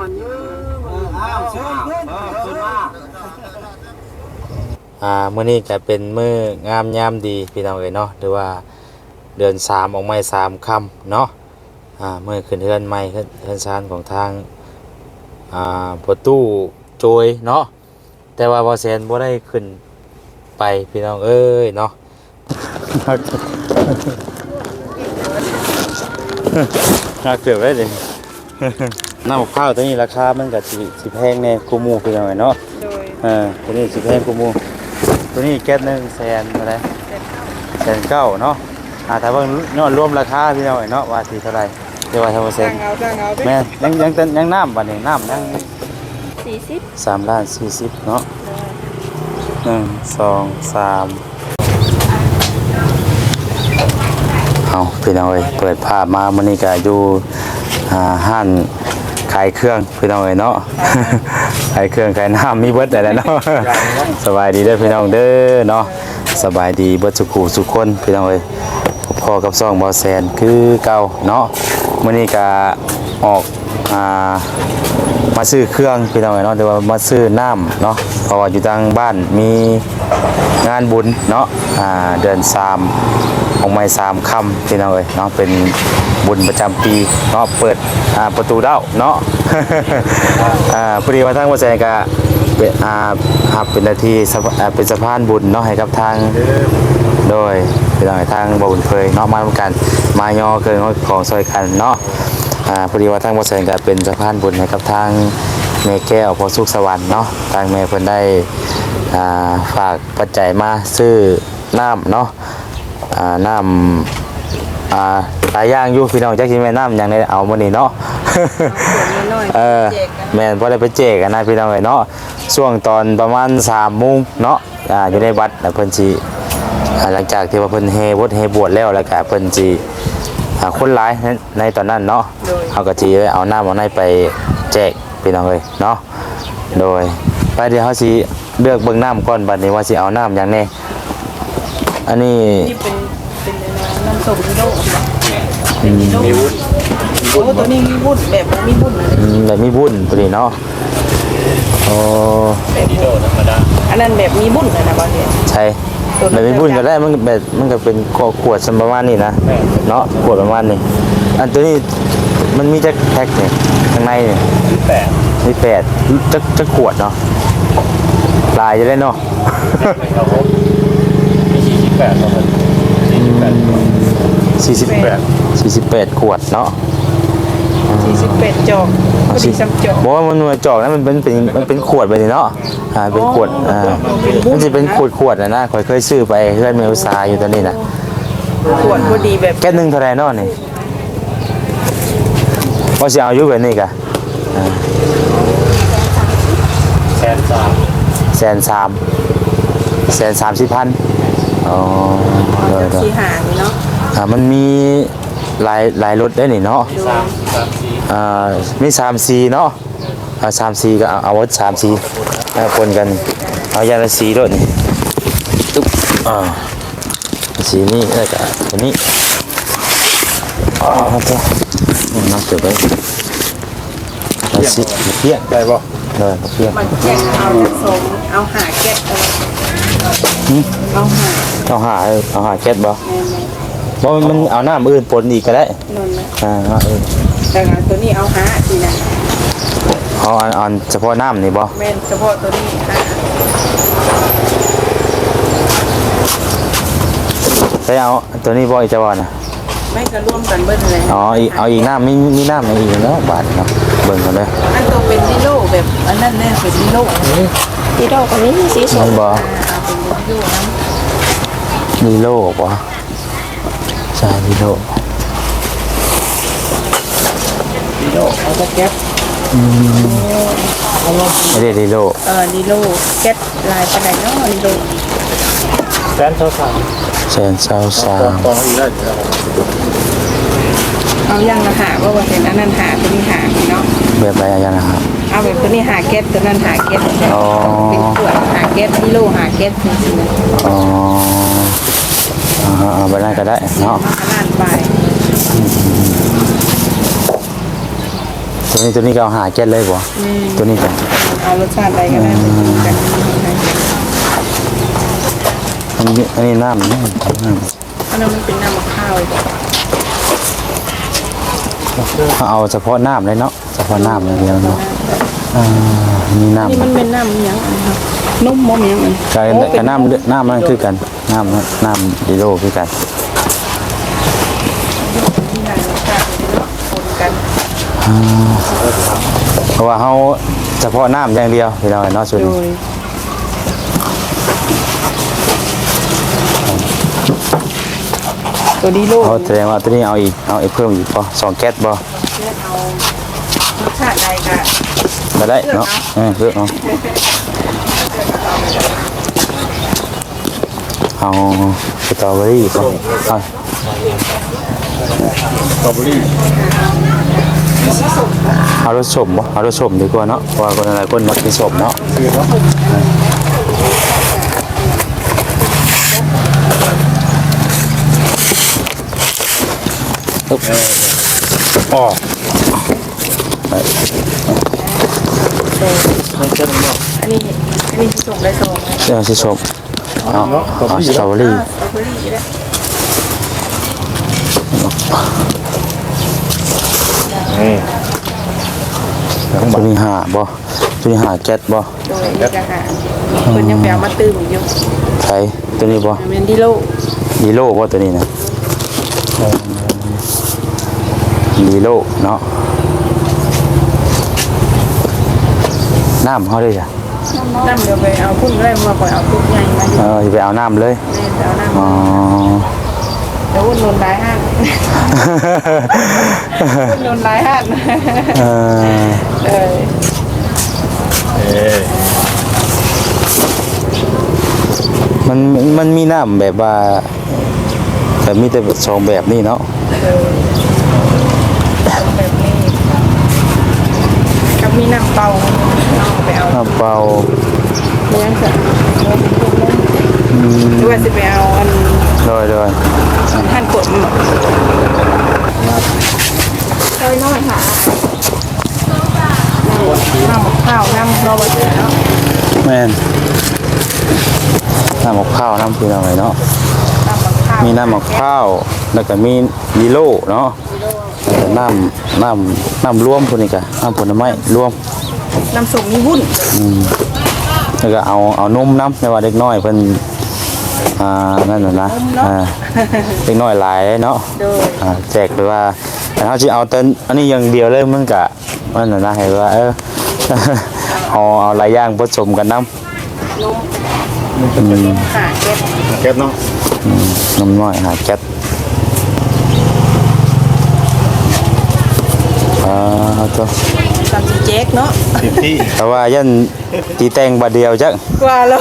มันยืมอ้าวเชิญขึ้นขึ้นมาอ่ามื้อนี้ก็เป็นมื้องามยามดีพี่น้องเอ้ยเนาะหรือว่าเดือนสามออกไม้สามค่ำเนาะอ่ามื้อขึ้นเฮือนใหม่ขึ้นเฮือนซานของทางอ่าประตูโจยเนาะแต่ว่าบ่แซนบ่ได้ขึ้นไปพี่น้องเอ้ยเนาะน่าเกือบได้เลย น้ำมะพร้าวตัวนี้ราคามันก็สิสิแพงแน่กูหมู่พี่น้องเอ้ยเนาะโดยเออตัวนี้สิแพงกูหมู ตัวนี้แก๊สหนึ่งแสนอะไรแสนเก้าเนาะอ่าถ้าเบิ่งยอดรวมราคาพี่น้องเนาะว่าสิเท่าไหร่เดี๋ยวว่าเท่าเปอร์เซ็นตั้งต์เอาตั้งเอาด้วยแม่นยังยังยังน้ำบัดนี้น้ำยังสี่สิบสามล้านสี่สิบเนาะหนึ่งสองสามเอาพี่น้องเอ้ยเปิดภาพมามื้อนี้ก็อยู่อ่าห้าน ขายเครื่องพี่น้องเอ้ยเนาะ ขายเครื่องขายน้ำมีเบิดอะไรเนาะ สบายดีเด้อพี่น้องเด้อเนาะ สบายดีเบิดสุขูสุขคนพี่น้องเอ้ยพ่อกับซ่องบอแซนคือเก่าเนาะมื้อนี้ก็ออกอ่ามาซื้อเครื่องพี่น้องเอ้ยเนาะหรือว่ามาซื้อน้ำเนาะเพราะว่าอยู่ทางบ้านมีงานบุญเนาะอ่าเดือนสาม ของไม้สามคำพี่น้องเอ้ยเนาะเป็นบุญประจำปีเนาะเปิดประตูเด้าเนาะพอดีว่าทางบอแซนก็เป็นอาบเป็นนาทีเป็นสะพานบุญเนาะให้กับทางโดยเป็นทางบุญเคยเนาะมาร่วมกันมายอเกินของซอยกันเนาะพอดีว่าทางบริษัทก็เป็นสะพานบุญให้กับทางแม่แก้วพอสุขสวรรค์เนาะทางแม่เพิ่นได้ฝากปัจจัยมาซื้อน้ำเนาะ อ่าน้ำอ่าหลายอย่างอยู่พี่น้องจักสิแม่นน้ำอย่างใดเอามื้อนี้เนาะน้อยเออแม่นพอได้ไปเจกกันนะพี่น้องเอ้ยเนาะช่วงตอนประมาณ3โมงเนาะอ่าอยู่ในวัดแล้วเพิ่นสิอ่าหลังจากที่ว่าเพิ่นเฮบดเฮบวชแล้วแล้วก็เพิ่นสิอ่าคนหลายในในตอนนั้นเนาะเฮาก็สิเอาน้ำเอาในไปแจกพี่น้องเอ้ยเนาะ โดยไปเดี๋ยวเฮาสิเลือกเบิ่งน้ำก่อนบัดนี้ว่าสิเอาน้ำหยังแน่ อันนี้นี่เป็นเป็นน้ำส้มนิโดมีวุ้นโอ้ตัวนี้มีวุ้นแบบบ่มีวุ้นเลยอืมแบบมีบุญพอดีเนาะโอ้แบบนิโดธรรมดาอันนั้นแบบมีบุ้นเลยนะบางทีใช่แบบมีบุญก็ได้มันแบบมันก็เป็นขวดสัมประมาณนี้นะเนาะขวดประมาณนี้อันตัวนี้มันมีจักแพ็คเนี่ยข้างในเนี่ยแปดมีแปดจักจักขวดเนาะลายจะได้เนาะ ครับผมมีสี่สิบ แปดครับผมสี่สิบแปดสี่สิบแปดสี่สิบแปดขวดเนาะสี่สิบแปดจอกพอดีซ้ำจอกบอกว่ามันหน่วยจอกนะมันเป็นเป็นมันเป็นขวดไปเลยเนาะอ่าเป็นขวดอ่ามันจะเป็นขวดขวดนะนะคอยเคยซื้อไปเพื่อนเมลซาอยู่ตอนนี้นะขวดพอดีแบบแก้หนึ่งเท่าไหรเนาะนี่ว่าสิเอาอยู่แบบนี้กะแสนสามแสนสามแสนสามสิบพัน อ๋อเดี๋ยวเดี๋ยวที่หางเนาะอ่ามันมีหลายหลายรถได้นี่เนาะสามสามสี่อ่ามีสามสีเนาะอ่าสามสีก็เอาเอาไว้สามสีเอาปนกันเอาอย่างละสีรถนี่ตุ๊บอ่าสีนี้แล้วก็ตัวนี้อ๋อตัวนี่น้ำเก็บไว้เอาสีเพี้ยนได้ป่ะเลยเพี้ยน มันแกะเอาสมเอาหาแกะเอา หาเอาหาเอาหาแก๊สบ่แม่บ่มันเอาน้ำอื่นปนอีกก็ได้ๆนนนะอ่าเอาเออแต่งานตัวนี้เอาหาสินะเอาอันอันเฉพาะน้ำนี่บ่แม่นเฉพาะตัวนี้หาใช่เอาตัวนี้บ่อีกจะบ่น่ะแม่งก็ร่วมกันเบิ้ลเลยอ๋ออีกเอาอีกน้ำมีมีน้ำอีกเนาะบาทเนาะเบิ่งกันเด้ออันตัวเป็นดิโลแบบอันนั้นแน่เป็นดิโลดิโลอันนี้สีสมัดนบ่เอาเป็นดิโลนะมีโลกบ่ใช่มีโลกดิโลเอาตะแก๊บไม่ได้ดีโลกเออดิโลแก๊บลายกระไดเนาะดิโลแสนเท่าสามแสนเศร้าสาตอนมตอนอีกได้เอายังละหาว่าว่าเป็นอันนั้นหาตัวนี้หาเนาะแบบไรอย่างนะครับ เอาแบบตัวนี้หาแก๊บตัวนั้นหาแก๊บอ๋อเป็นขวดหา แก๊บดิโลหาแก๊บจริงๆนะอ๋อเอาเอาไปได้ก็ได้เนาะมาขนาดไปตัวนี้ตัวนี้ก็เอาหาแก๊สเลยบ่นี่ตัวนี้กันเอารสชาติใดก็ได้จากอันนี้อันนี้น้ำน้ำน้อันนั้นมันเป็นน้ำมะพร้าวอีกำเอาเฉพาะน้ำเลยเนาะเฉพาะน้ำอย่างเดียวเนาะอ่ามีน้ำนี่มันเป็นน้ำอิหยังอันครับ นุ่มมอมยังอันกับกับน้ำเลือดน้ำนั่นคือกัน น้ำนั่นน้ำดีโลคือกันที่ได้รสชาติเนาะคนกันเพราะว่าเขาเฉพาะน้ำอย่างเดียวพี่น้องเนาะส่วนโดยตัวดีโลกเขาแสดงว่าตัวนี้เอาอีกเอาอีกเพิ่มอีกป่ะสองแก๊สป่ะเลือกเอารสชาติใดก็มาได้เนาะเออเลือกเอา เอาสตรอเบอรี่ป่ะเอาสตรอเบอรี่เอารสส้มป่ะเอารสส้มดีกว่าเนาะเพราะว่าคนอะไรคนมักกินส้มเนาะคือ เนาะอ๋อมันจะเนาะอันนี้อันนี้ส่งได้ส่งไหมเออสีส้มเอาเนาะเอาสตรอเบอรี่สตรอเบอรี่แล้วนี่ตัวนี้หาบ่ตัวนี้หาแก๊สบ่โดยนี่ก็หาเพิ่นยังไปเอามาตื้มอยู่ใช่ตัวนี้บ่เมนดิโลดีโลบ่ตัวนี้นะดีโลเนาะ น้ำเขาเลยจ้ะน้ำเดี๋ยวไปเอาพุ่นก็ได้มาปล่อยเอาพุ่นใหญ่มาอยู่เออสิไปเอาน้ำเลยแม่จะเอาน้ำอ๋อเดี๋ยวอุ่นนนได้ห้างอุ่นนนได้ห้างเออเออเอ๊ะมันมันมีน้ำแบบว่าแต่มีแต่สองแบบนี้เนาะเออแบบนี้กับมีน้ำเปล่า เอาไปเอาน้ำเปล่าไม่ยังจะด้วยสิไปเอาอันโดยโดยท่านกดมาเคยน้อยค่ะน้ำข้าวน้ำรอมาเสร็จแล้วแม่นน้ำหมกข้าวน้ำพี่น้องเลยเนาะน้ำมะพร้าวมีน้ำหมกข้าวแล้วก็มีดีโลเนาะแล้วก็น้ำน้ำน้ำรวมพวกนี้กะน้ำผลไม้รวม น้ำส้มมีวุ้นแล้วก็เอาเอานมน้ำในว่าเด็กน้อยเพิ่นอ่านั่นน่ะนะอ่าเด็กน้อยหลายเนาะโดยอ่าแจกไปว่าแต่เขาจะเอาเต้นอันนี้อย่างเดียวเลยมันกะมันน่ะนะให้ว่าเออเอาเอาหลายอย่างผสมกันน้ำนมอืมหาเก็บแก๊สเนาะอืมนมน้อยหาแก๊สอ่าตัว สามสิบเจ๊กเนาะสิบที่แต่ว่ายันตีแต่งบาดเดียวจักกว่าแล้ว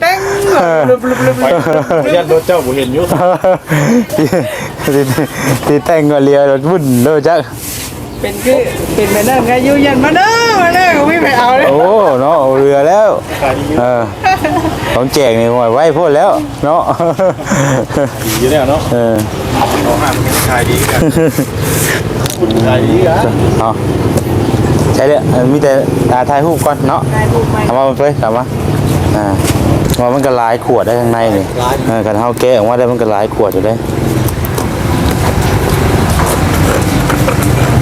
แป้งบลุบลุบลุบไปยันรถเจ้าผมเห็นอยู่ตีตีตีแต่งบาดเดียวรถวุ่นเลยจักเป็นคือเป็นไปนั่นไงยูยันมาเด้อมาเด้อไม่ไปเอาเลยโอ้เนาะเอาเรือแล้วขายดีอยู่เออของแจกนี่หอยไว้พูดแล้วเนาะดีอยู่แล้วเนาะเออเอาห้างมันขายดีกัน คุณขายดีกันเอาใช่เลยมีแต่ตาถ่ายรูปก่อนเนาะได้รูปไหมเอามาเพื่อกลับมาอ่าว่ามันก็หลายขวดได้ข้างในนี่เออกันเฮาแกะออกมาได้มันก็หลายขวดอยู่ได้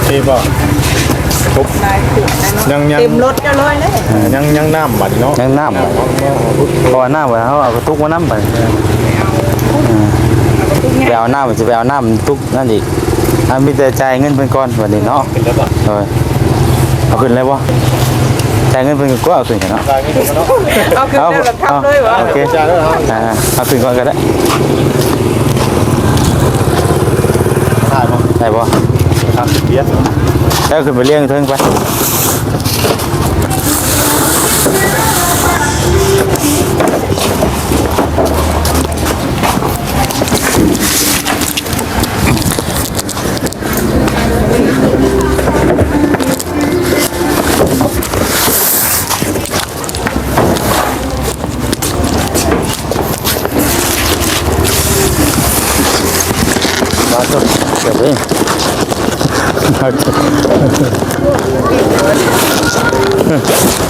เท่ป่ะครบลายขวดนะเนาะยังยังเต็มรถจะเลยเลยยังยังน้ำบัดเนาะยังน้ำอะเพราะว่าน้ำไว้เฮาเอากระตุกมาน้ำไปทุกไปอย่างเอาน้ำจะไปเอาน้ำตุกนั่นอีก อะมีแต่จ่ายเงินเพิ่นก่อนวันนี้เนาะเป็นแล้วป่ะเออเอาขึ้นเลยบ่จ่ายเงินเพิ่นก็เอาขึ้นกันเนาะขายไม่ถึงเนาะเอาคือได้แบบทับเลยวะโอเคจ่ายแล้วครับอ่าเอาขึ้นก่อนก็ได้ถ่ายมาได้บ่ทำสิบเบียร์แล้วขึ้นไปเลี้ยงเทิงไป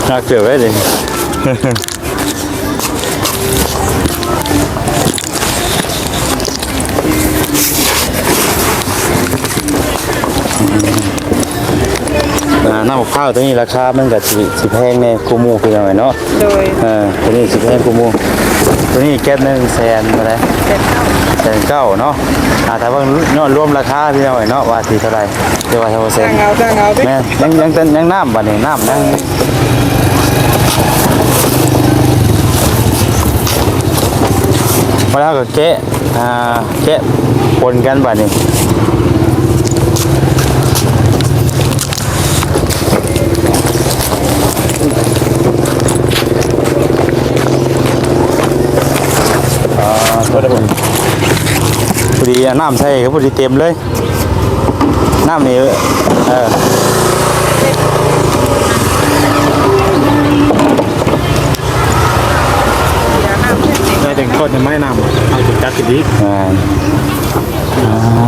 มาตัว นักเกือบได้เลยอ่าน้ำมะพร้าวตัวนี้ราคามันก็สิสิแพงแน่กูมูคือยังไงเนาะโดยเออตัวนี้สิบแพงกูมูตัวนี้แก๊สหนึ่งแสนมาเลยเจ็ดเก้าแสนเก้าเนาะอ่าแต่ว่าเนาะรวมราคาพี่น้อยเนาะว่าทีเท่าไหรเดี๋ยวว่าเท่าเปอร์เซ็นจ้างต์เอาจ้างเอาดิแม่ยังยังยังยังน้ำบัดนี้น้ำยังมาแล้วก็แกะอ่าแกะปนกันบัดนี้อ่าก็ได้ผมพอดีเอา น้ำใส่ก็พอดีเต็มเลย น้ำนี่เออได้ถึงคนจะไม่น้ำเอาจุดจัดดีอ่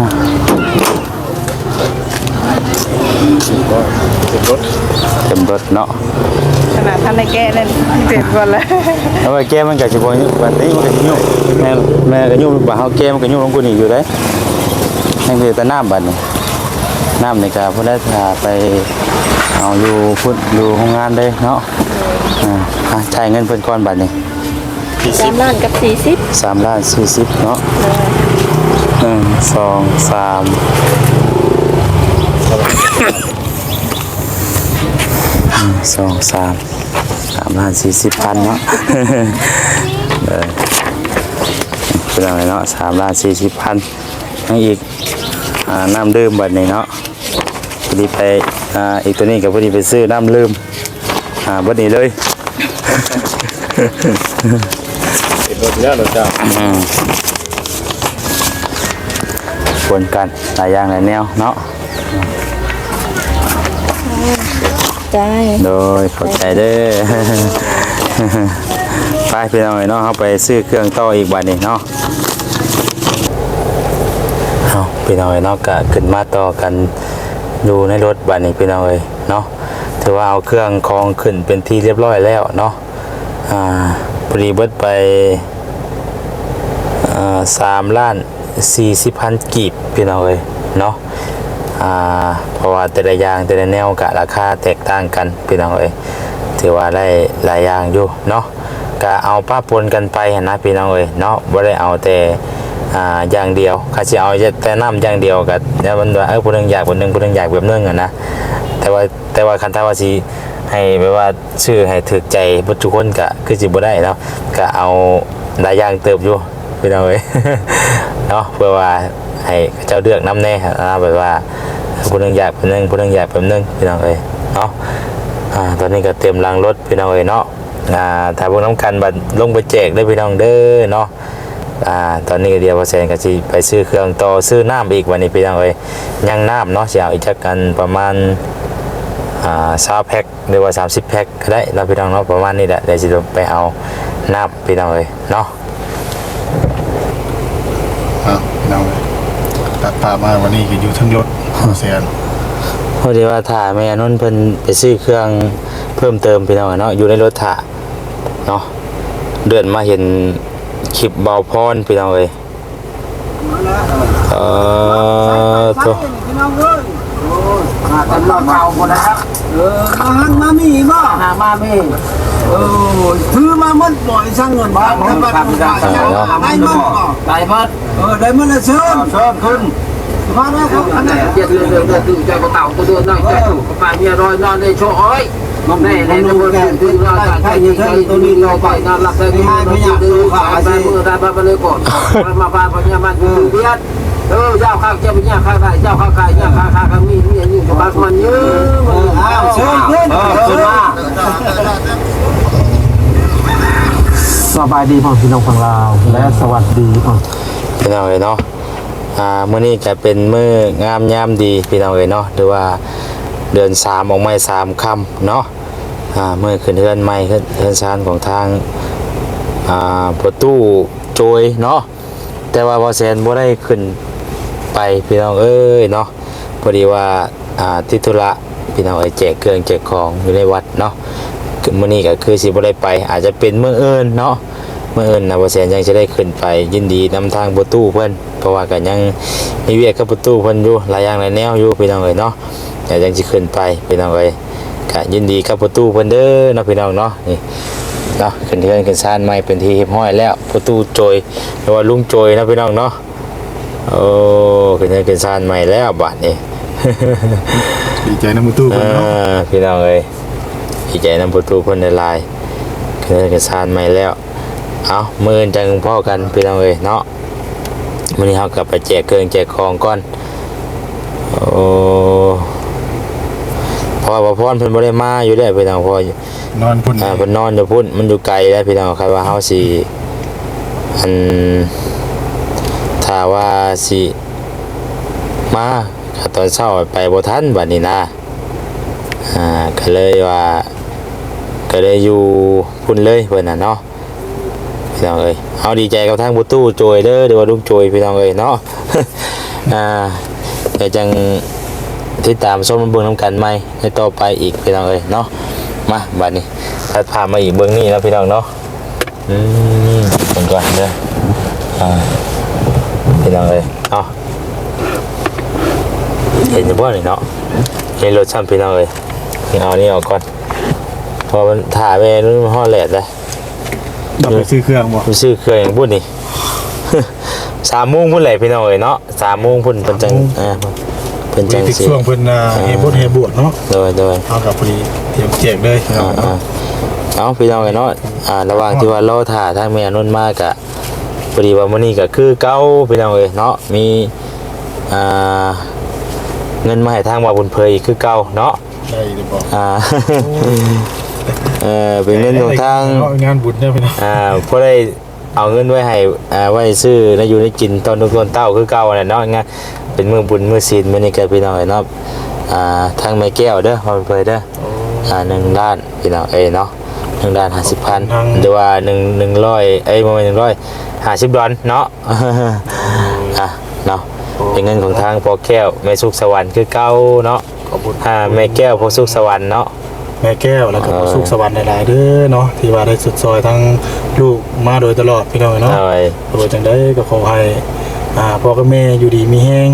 า เต็มรถเนาะขนาดท่านในแก้นั่นเจ็ดวันแล้วแล้วว่าแก้มันก็สิบ่ยุ่งวันนี้มันก็สิยุ่งแม่แม่ก็ยุ่งบ่าเฮาแก้มันก็ยุ่งของกูนี่อยู่ได้นั่นคือแต่น้ำบัดนี้น้ำนี่ก็พุ่นได้พาไปเอาอยู่พุ่นอยู่โรงงานเด้เนาะอ่าอะจ่ายเงินเพิ่นก่อนบัดนี้สามล้านกับสี่สิบสามล้านสี่สิบเนาะหนึ่งสองสามหนึ่ง สองสามสามล้านสี่สิบพันเนาะเออเป็นอะไรเนาะสามล้านสี่สิบพันยังอีกน้ำดื่มบัดนี้เนาะพอดีไปอีกตัวนี้กับพอดีไปซื้อน้ำลืมอ่าบัดนี้เลยติดรถแล้วเราจะอืมชวนกันหลายอย่างหลายแนวเนาะ ใช่โดยเข้าใจเด้อ ไปพี่น้องเนาะเขาไปซื้อเครื่องต่ออีกบัดนี้เนาะเอาพี่น้องเนาะก็ขึ้นมาต่อกันอยู่ในรถบัดนี้พี่น้องเลยเนาะถือว่าเอาเครื่องคองขึ้นเป็นที่เรียบร้อยแล้วเนาะอ่าพอดีเบิดไปอ่าสามล้านสี่สิบพันกีบพี่น้องเอ้ยเนาะ อ่าเพราะว่าแต่ละอย่างแต่ละแนวกะราคาแตกต่างกันพี่น้องเอ้ยถือว่าได้หลายอย่างอยู่เนาะก็เอาป้าปนกันไปนะพี่น้องเอ้ยเนาะบ่ได้เอาแต่อ่าอย่างเดียวข้าสิเอาแต่น้ำอย่างเดียวกับแล้วมันว่าเออผู้หนึงอยากผู้หนึงผู้หนึงอยากแบบนึงอะนะแต่ว่าแต่ว่าคันถ้าว่าสิให้แบบว่าชื่อให้ถึกใจบุทุกคนก็คือสิบ่ได้เนาะก็เอาหลายอย่างเติบอยู่พี่น้องเอ้ยเนาะเพื่อว่าให้เจ้าเลือกน้ำแน่นะแบบว่า ผู้หนึงอยากเป็นหนึงผู้หนึงอยากเป็นหนึงพี่น้องเอ้ยเนาะอ่าตอนนี้ก็เตรียมล้างรถพี่น้องเอ้ยเนาะอ่าถ้าพวกน้ำกันบัดลงไปแจกได้พี่น้องเด้อเนาะอ่าตอนนี้เดียวพอแซนก็สิไปซื้อเครื่องต่อซื้อน้ำอีกวันนี้พี่น้องเอ้ยยังน้ำเนาะสิเอาอีกจักกันประมาณอ่า20แพ็คหรือว่า 30แพ็คก็ได้แล้วพี่น้องเนาะประมาณนี้แหละเดี๋ยวสิไปเอาน้ำพี่น้องเอ้ยเนาะอ้าวเราตัดภาพมาวันนี้ก็อยู่ทั้งรถเสียนพอดีว่าถ่าแม่นุ่นเพิ่นไปซื้อเครื่องเพิ่มเติมพี่น้องเนาะอยู่ในรถถ่าเนาะเดือนมาเห็นคลิปเบาพรพี่น้องเอ้ยเออตัวตำรวจเอาหมดแล้วเออมาหันมามีบ่หามามี เออถือมาหมดบ่อยสั่งเงินบ้านครับครับได้หมดได้หมดเออได้หมดแล้วเชิญเชิญขึ้นมาแล้วครับอันนี้เจ็ดเรือนเรือนเรือนตื่นใจก็เต่าตัวเดือนนั่งใจถูกปาเมียรอยนอนในโชว์อ้อยแม่ในตะบนตื่นตื่นนอนใจใจตัวนี้เราไปนอนหลับใจดีนอนตื่นขาไปมือได้ไปเลยก่อนมาบ้านพญามันตื่นเบียด เออเจ้าข้างเจ้าเป็นเจ้าข้างใครเจ้าข้างใครเจ้าข้างข้างมีมีอย่างนี้กับบ้านมันเยอะอ้าวเชิญขึ้นขึ้นมาสบายดีพ่อพี่น้องฝั่งลาวและสวัสดีพ่อพี่น้องเอ้ยเนาะอ่ามื้อนี้ก็เป็นมื้องามยามดีพี่น้องเอ้ยเนาะหรือว่าเดือนสามออกไม้สามค่ำเนาะอ่ามื้อขึ้นเฮือนใหม่ขึ้นเฮือนซานของทางอ่าประตูโจยเนาะแต่ว่าพอแซนบ่ได้ขึ้น ไปพี่น้องเอ้ยเนาะพอดีว่าอ่าทิธุระพี่น้องเอ้แจกเครื่องแจกของอยู่ในวัดเนาะคือมื้อนี้ก็คือสิบ่ได้ไป อาจจะเป็นมื้ออื่นเนาะมื้ออื่นนะบ่แซนยังจะได้ขึ้นไปยินดีนำทางประตูเพิ่นเพราะว่าก็ยังมีเวียกกับประตูเพิ่นอยู่หลายอย่างหลายแนวอยู่พี่น้องเอ้ยเนาะแต่ยังสิขึ้นไปพี่น้องเอ้ยก็ยินดีกับประตูเพิ่นเด้อเนาะพี่น้องเนาะนี่เนาะขึ้นเทือนขึ้นซานใหม่เป็นที่เรียบร้อยแล้วประตูโจยหรือว่าลุงโจยนะพี่น้องเนาะ โอ้ขึ้นเทือนขึ้นซานใหม่แล้วบัดนี้ดีใจน้ำมือตู้เอเพิ่นเนาะอพี่น้องเอ้ยดีใจนำประตูเพิ่นได้ลายขึ้นเทือนขึ้นซานใหม่แล้ว เอามือจังพ่อกันพี่น้องเอ้ยเนาะมื้อนี้เฮากลับไปแจกเครื่องแจกของก่อนโอ้เพราะว่าบ่พรเพิ่นบ่ได้มาอยู่แล้วพี่น้องเพราะว่านอนพุ่นอ่าเพิ่นนอนอยู่พุ่นมันอยู่ไกลแล้วพี่น้องครับว่าเฮาสิอัน ถ้าว่าสิมาตอนเช้าไปบ่ทันบัดนี้นะอ่าก็เลยว่าก็เลยอยู่พุ่นเลยเพิ่นน่ะเนาะพี่น้องเอ้ยเอาดีใจกับทางบุตู้โจยเด้อเดี๋ยวว่าลุงโจยพี่น้องเอ้ยเนาะอ่าเดี๋ยวจังติดตามชมเบิ่งนํกันใหม่ในต่อไปอีกพี่น้องเอ้ยเนาะมาบัดนี้ถ้าพามาอีกเบื้องนี้แล้วพี่น้องเนาะอืมผมก่อนเด้ออ่า พี่น้องเลยเนาะเห็นจะบ่นี่เนาะเห็นรถซ้ำพี่น้องเลยนี่เอานี่ออกก่อนเพอมันถ่ายไปนู่นมันห่อแหลดเลยเราไปซื้อเครื่องบ่มันซื้อเครื่องอย่างพูดนี่สามโมงพุ่นแหละพี่น้องเลยเนาะสามโมงพุ่นเป็นจังอ่าเป็นจังติดสิช่วงเพิ่นน่ะเฮบดเฮบวดเนาะโดยโดยเอากับพอดีเตรียมแจกเลยอ่าอ่าเอาพี่น้องกันเนาะอ่าระหว่างที่ว่ารอถ่าทางแม่นุ่นมากะพ อดีว่ามื้อนี้ก็คือเก้าพี่น้องเอ้ยเนาะมีอ่าเงินมาให้ทางว่าบุญเพยอีกคือเก่าเนาะได้เดี๋ยวบอกอ่าเออเป็นเงินของทางเนะงานบุญเนี่ยพี่น้องอ่าพอได้เอาเงินไว้ให้อ่าไว้ซื้อแล้วอยู่ได้กินตอนทุกคนเต้าคือเก่าแหละเนาะงานเป็นมือบุญมือศีลมื้อนี้ก็พี่น้องเอ้ยเนาะอ่าทางแม่แก้วเด้อว่าบุญเพยเด้ออ่าหนึ่งด้านพี่น้องเอ้ยเนาะหนึ่งด้านห้าสิบพันหรือว่าหนึ่งหนึ่งร้อยเอ้ยประมาณหนึ่งร้อย ห้าสิบดอลเนาะอะเนาะเป็นเงินของทางพ่อแก้วแม่สุขสวรรค์คือเก้าเนาะขอบคุณอ่าแม่แก้วพ่อสุขสวรรค์เนาะแม่แก้วแล้วก็เออสุขสวรรค์หลายๆเด้อเนาะที่ว่าได้สุดซอยทั้งลูกมาโดยตลอดพี่น้องเนาะเอาไว้โดยจังได้ก็ขอให้อ่าพ่อกับแม่อยู่ดีมีแห้ง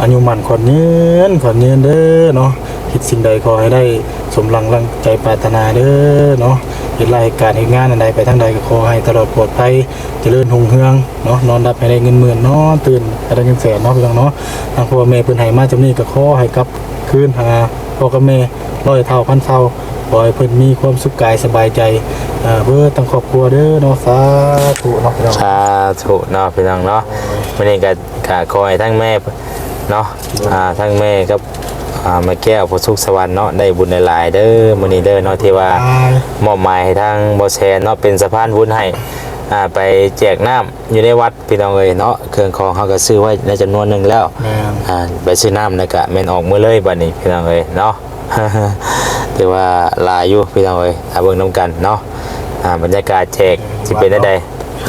อายุมั่นขอนยืนขอนยืนเด้อเนาะคิดสิ่งใดขอให้ได้สมหลังรังใจปรารถนาเด้อเนาะ เฮ็ดรายการเฮ็ดงานอันใดไปทางใดก็ขอให้ตลอดปลอดภัยเจริญรุ่งเรืองเนาะนอนรับให้ได้เงินหมื่นเนอนตื่นให้ได้เงินแสนเนาะพี่น้องเนาะทางพ่อแม่เพิ่นให้มาจำนี้ก็ขอให้กลับคืนหาพ่อกับแม่ร้อยเท่าพันเท่าขอให้เพิ่นมีความสุขกายสบายใจอ่าเบิดทั้งครอบครัวเด้อเนาะสาธุเนาะพี่น้องสาธุเนาะพี่น้องเนาะวันนี้ก็ก็ขอให้ทั้งแม่ เนาะอ่าทั้งแม่กับอ่าแม่แก้วพ่อสุขสวรรค์เนาะได้บุญหลายๆเด้อมื้อนี้เด้อเนาะที่ว่ามอบหมายให้ทางบอแซนเนาะเป็นสะพานบุญให้อ่าไปแจกน้ำอยู่ในวัดพี่น้องเอ้ยเนาะเครื่องของเขาก็ซื้อไว้ในจำนวนหนึ่งแล้วแม่น อ่าไปซื้อน้ำนะกะแม่นออกมือเลยบัดนี้พี่น้องเอ้ยเนาะ แต่ว่าหลายอยู่พี่น้องเอ้ยถ้าเบิ่งน้ำกันเนาะอ่าบรรยากาศแจกสิเป็นได้ใด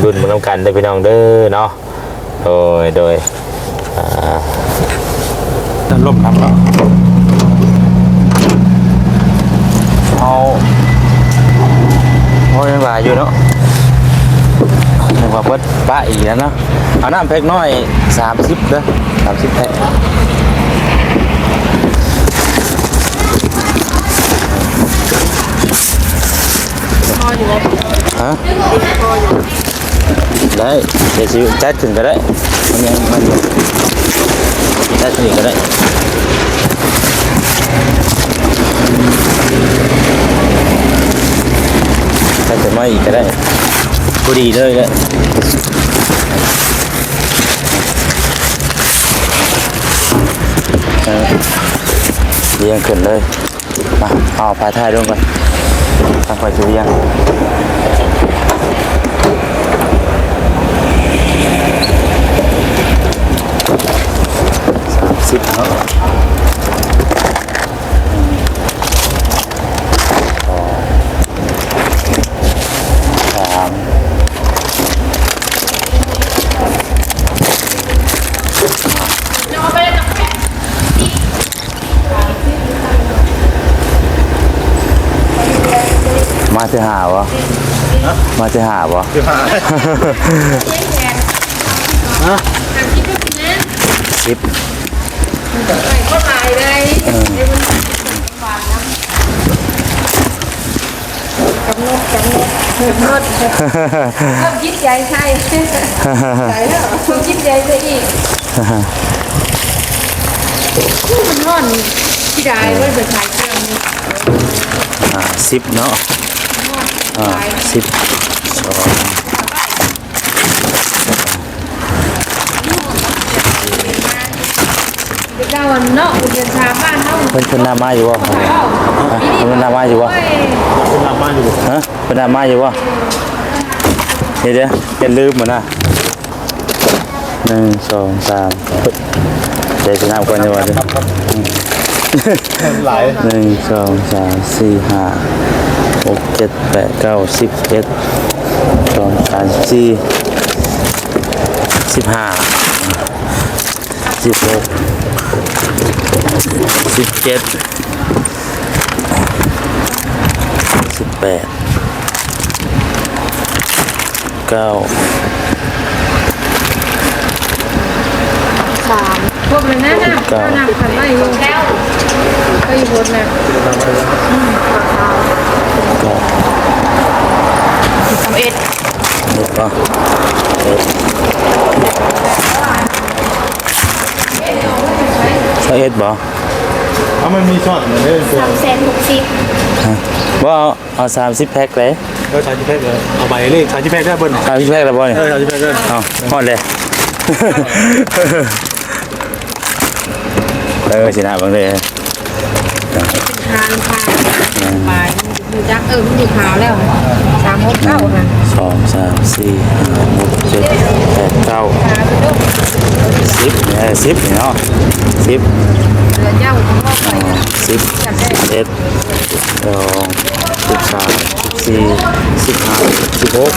รุ่นเบิ่งน้ำกันเด้อพี่น้องเด้อเนาะโดยโดย อ่านั่นล่มน้ำแล้วเอาโอ้ยว่าอยู่เนาะนึกว่าเบิดป้าอีกแล้วเนาะเอาน้ำเพ็กน้อย30เด้อ30แพ็คพออยู่แล้วฮะพออยู่ได้เดี๋ยวสิจัดขึ้นก็ได้ มันยังมันจัดขึ้นอีกก็ได้จัดขึ้นมาอีกก็ได้พอดีเลยแหละเออเรียงขึ้นเลย มา เอาปลาท่ายด้วยก่อนตั้งไฟจะเรียง มาที่หาวะสิบก็หลายเลยกำนดกำนดกำนดก็คิดใจใช่ใจแล้วคิดใจไปอีกมันนอนที่ได้ว่าจะขายเครื่องนี้สิบเนาะ อ่าสิบสองเด็กเก้าวันเนาะเรียนชาบ้านเนาเพิ่นเพิ่นน้ามาอยู่วะเพิ่นนามาอยู่วะเป็นลาบ้าอยู่ฮะเพิ่นน้ามาอยู่วะเดี๋ยวเดี๋ยวอย่าลืมมันนะหนึ่งสองสามเดี๋ยวจะนับก่อนดีกว่าเดี๋ยวหลายหนึ่งสองสามสี่ห้า หกเจ็ดแปดเก้าสิบเอ็ดสองสามสี่สิบห้าสิบหกสิบเจ็ดสิบแปดเก้า สามพ วกเลยนะนะก็นำขันไล่อยู่แล้วก็อยู่บนน่ะเก้าสามเอ็ดเอ็ดป่ะเอ็ดใช่เอ็ดบ่เอามันมีช็อตเหมือนเดิมตัวสามแสนหกสิบว่าเอาเอาสามสิบแพ็คเลยก็ชาจิแพกเลยเอาใบเลขชาจิแพกได้เบิ้ลสามสิบแพ็คแล้วบ่เนี่ยเออชาจิแพกได้เอาหมดเลย เออชนะบางเลยทานค่ะไปอยู่จักเออมันอยู่ขาวแล้วสามหกเก้าค่ะสองสามสี่ห้าหกเจ็ดแปดเก้าขาไปดูสิบเนี่ยสิบเนาะสิบเรือเจ้าของพ่อไปสิบจัดได้เอ็ดสองสิบสามสิบสี่สิบห้าสิบหก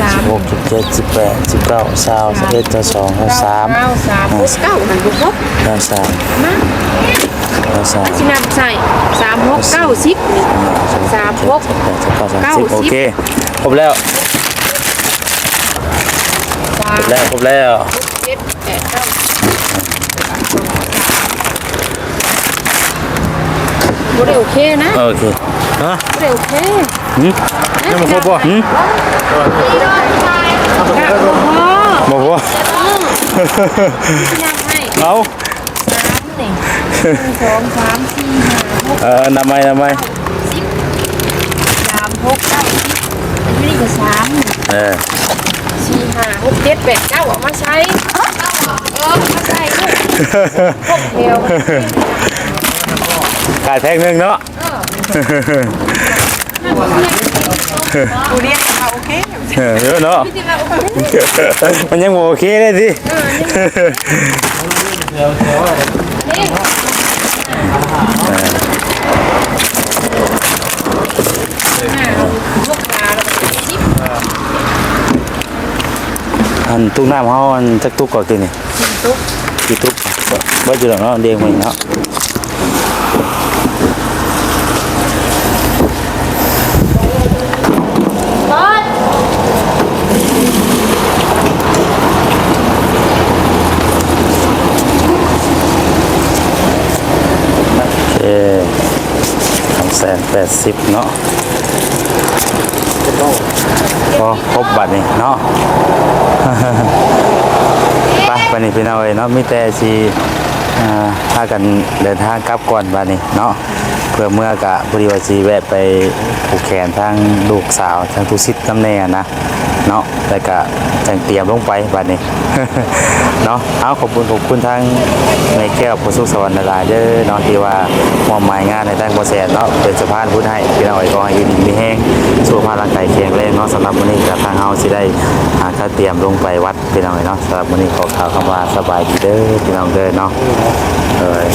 สิบสามหกสิบเจ็ดสิบแปดสิบเก้าสาวสิบเอ็ดสิบสองสิบสามเก้าสามหกเก้าหันบุกบเก้าสามมาเก้าสามชินับใส่สามหกเก้าสิบสามหกเจ็ดแปดสิบเก้าสามสิบโอเคครบแล้วครบแล้วครบแล้วเจ็ดแปดเก้าโอเคนะโอเคฮะบ่ได้โอเค หืมยังไม่ครบป่ะหืมกะบ่พอบอกว่ายังให้เอาสามนี่หนึ่งสองสามสี่ห้าหกเออนำไมนำไมสิบสามหกเก้าสิบอันนี้ก็สามเออสี่ห้าหกเจ็ดแปดเก้าเอามาใช้เออมาใช้ลูกพวกเดียวขายแพ็คหนึงเนาะกู เรียกเขาโอเคเอเยอะเนาะมาโอเคมันยังโอเคเลยสิอันตุกน้ำเฮาอันจักตุกก่อนกินนี่ตุ๊กกี่ตุกบ่จุดอกเนาะเดียงไว้เนาะ บอส โอเคสาม แสนแปดสิบเนาะพอครบบัตรนี่เนาะไปบัดนี้พี่น้องเอ้ยเนาะมีแต่สิอ่าพากันเดินทางกลับก่อนบัดนี้เนาะเพื่อเมื่อกะบริวาสีแวะไปผูกแขนทางลูกสาวทางทุสิทธิ์น้ำแน่นะเนาะแล้วก็จังเตรียมลงไปบัดนี้เนาะเอาขอบคุณขอบคุณทางในแก้วผู้สุขสวรรค์หลายเด้อเนาะที่ว่ามอบหมายงานในทางบ่แสนเนาะเป็นสะพานพุทธให้พี่น้องเอ้ยก็ให้อยู่ดีมีแห้งสุขภาพร่างกายแข็งแรงเนาะสำหรับมื้อนี้ก็ทางเฮาสิได้หาข้าเตรียมลงไปวัดพี่น้องเอ้ยเนาะสำหรับมื้อนี้ขอกล่าวคำว่าสบายดีเด้อพี่น้องเด้อเนาะเอ้ย